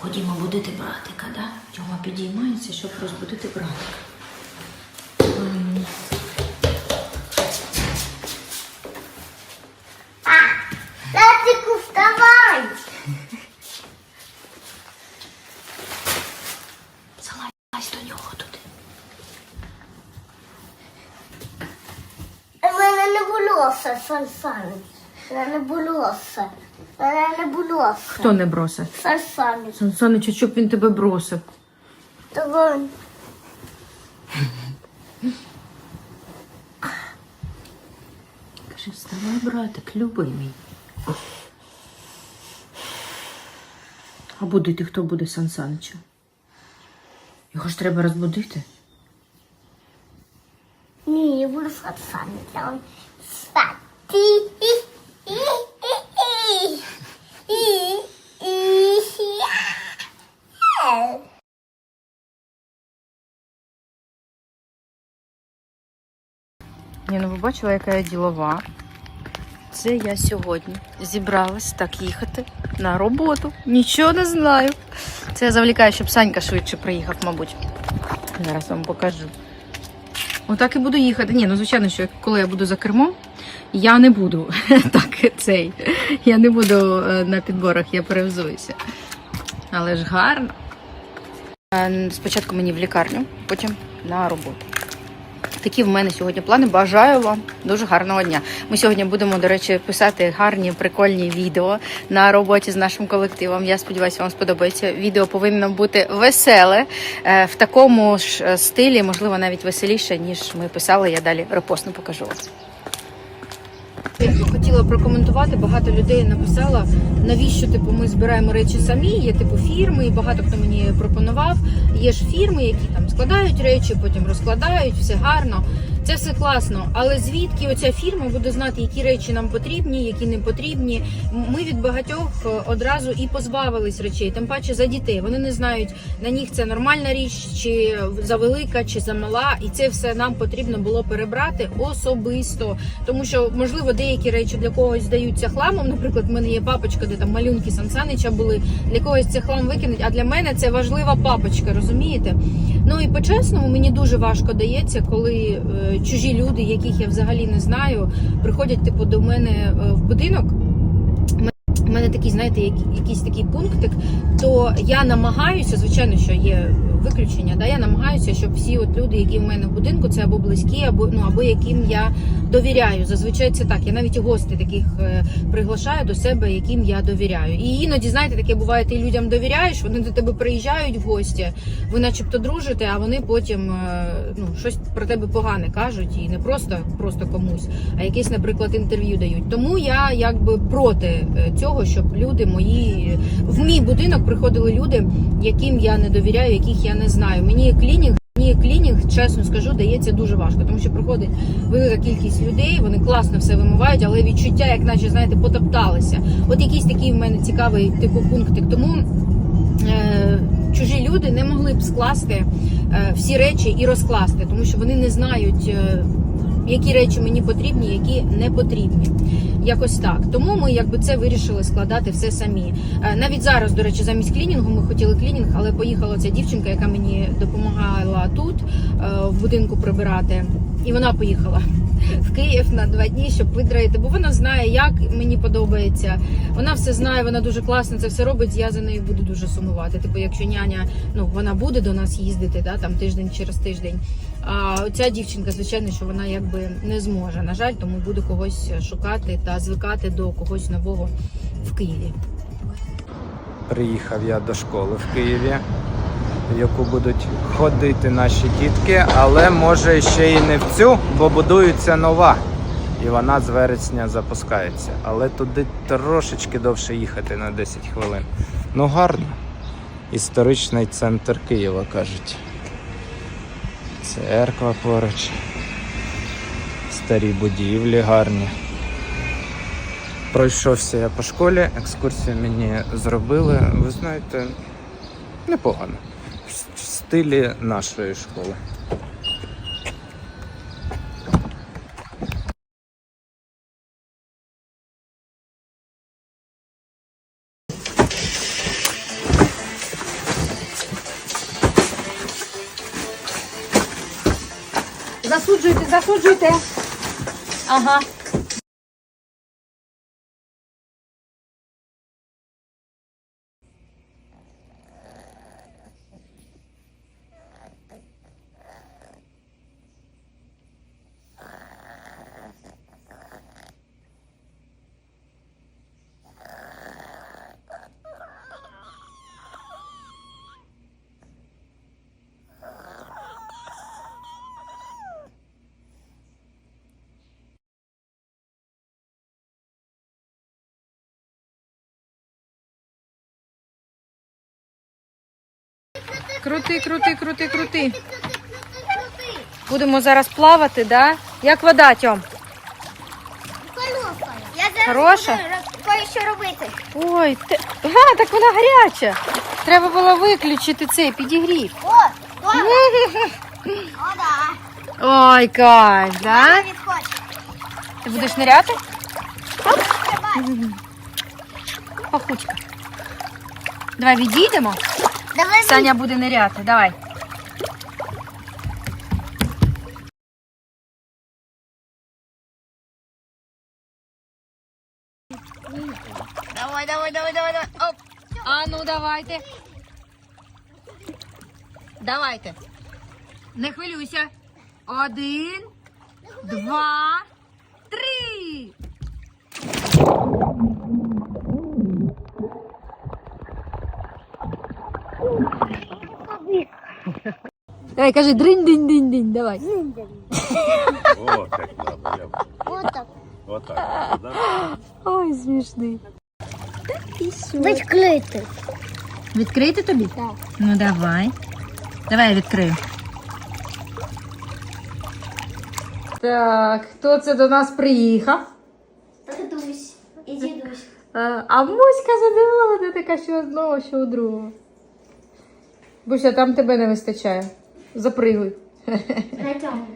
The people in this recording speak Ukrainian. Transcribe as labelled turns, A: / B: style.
A: Ходімо будити братика, да? Тьома підіймається, щоб розбудити братика.
B: Татику, вставай!
A: Залазь до нього туди.
B: У мене не було Сан Саныч. У не було все. Не було.
A: Хто не бросив?
B: Сан Саныч.
A: Сан Санич, а щоб він тебе бросив?
B: Давай.
A: Каже, вставай, братик, любий мій. А будити хто буде Сан? Його ж треба розбудити.
B: Ні, я буду Сан Саныч. Спати.
A: Бачила, яка я ділова. Це я сьогодні зібралась так їхати на роботу. Нічого не знаю. Це я завлікаю, щоб Санька швидше приїхав, мабуть. Зараз вам покажу. Отак і буду їхати. Ні, ну звичайно, що коли я буду за кермом, я не буду так цей. Я не буду е, на підборах, я перевзуюся. Але ж гарно. Е, Спочатку мені в лікарню, потім на роботу. Такі в мене сьогодні плани. Бажаю вам дуже гарного дня. Ми сьогодні будемо, до речі, писати гарні, прикольні відео на роботі з нашим колективом. Я сподіваюся, вам сподобається. Відео повинно бути веселе е, в такому ж е, стилі, можливо, навіть веселіше, ніж ми писали. Я далі репостно покажу вам. Хотіла прокоментувати, багато людей написала, навіщо типу ми збираємо речі самі. Є типу фірми, і багато хто мені пропонував. Є ж фірми, які там складають речі, потім розкладають, все гарно. Це все класно. Але звідки оця фірма буде знати, які речі нам потрібні, які не потрібні. Ми від багатьох е, одразу і позбавились речей, тим паче за дітей. Вони не знають на них це нормальна річ, чи завелика, чи замала, і це все нам потрібно було перебрати особисто. Тому що, можливо, деякі речі для когось здаються хламом. Наприклад, в мене є папочка, де там малюнки Сансанича були. Для когось це хлам викинуть, а для мене це важлива папочка, розумієте? Ну і по-чесному мені дуже важко дається, коли е, чужі люди, яких я взагалі не знаю, приходять типу до мене е, в будинок. У мене такий, знаєте, як- якийсь такий пунктик, то я намагаюся, звичайно, що є виключення, да, я намагаюся, щоб всі от люди, які в мене в будинку, це або близькі, або ну або яким я довіряю. Зазвичай це так. Я навіть і гостей таких е, приглашаю до себе, яким я довіряю. І іноді, знаєте, таке буває, ти людям довіряєш, вони до тебе приїжджають в гості, ви начебто дружите, а вони потім е, ну щось про тебе погане кажуть, і не просто просто комусь, а якесь, наприклад, інтерв'ю дають. Тому я якби проти е, цього, щоб люди мої будинок приходили люди, яким я не довіряю, яких я не знаю. Мені клінінг. Мені клінінг, чесно скажу, дається дуже важко, тому що приходить велика кількість людей, вони класно все вимивають, але відчуття, як наче знаєте, потопталися. От якийсь такий в мене цікавий типу пунктик. Тому е, чужі люди не могли б скласти е, всі речі і розкласти, тому що вони не знають. Які речі мені потрібні, які не потрібні. Якось так. Тому ми якби це вирішили складати все самі. Е, Навіть зараз, до речі, замість клінінгу ми хотіли клінінг, але поїхала ця дівчинка, яка мені допомагала тут е, в будинку прибирати. І вона поїхала в Київ на два дні, щоб видраїти, бо вона знає, як мені подобається. Вона все знає, вона дуже класно це все робить. Я за нею буду дуже сумувати. Типу, якщо няня, ну вона буде до нас їздити, да, там тиждень через тиждень. А ця дівчинка, звичайно, що вона якби не зможе. На жаль, тому буду когось шукати та звикати до когось нового в Києві.
C: Приїхав я до школи в Києві, яку будуть ходити наші дітки, але може ще й не в цю, бо будується нова. І вона з вересня запускається. Але туди трошечки довше їхати на 10 хвилин. Ну гарно. Історичний центр Києва, кажуть. Церква поруч. Старі будівлі гарні. Пройшовся я по школі, екскурсію мені зробили. Ви знаєте, непогано стилі нашої школи.
A: Засуджуйте, засуджуйте. Ага. Крути, крути, крути, крути. Будемо зараз плавати, да? Як вода, Тьом?
B: Я зараз
A: Хороша?
B: буду кое-що робити.
A: Ой, те... а, так вона гаряча. Треба було виключити цей підігрів.
B: О, добре. О, да.
A: Ой, кайф, да?
B: Відходь.
A: Ти будеш ниряти?
B: Тримай.
A: Пахучка. Давай відійдемо.
B: Давай
A: Саня буде ниряти. Давай.
B: Давай, давай, давай, давай, давай. Оп.
A: А ну давайте. Давайте. Не хвилюйся. Один, два, три. Давай, кажи дринь-динь-динь-динь, давай.
D: О, как надо. Я...
B: Вот так.
D: Вот так. Да?
A: Ой, смішний.
B: Відкрити.
A: Відкрити тобі?
B: Так.
A: Ну давай. Давай я відкрию. Так, хто це до нас приїхав?
B: Дідусь. І дідусь.
A: А, а Муська задоволена така, що одного, що у другого. Буся, там тебе не вистачає. Запригуй.
B: На цьому.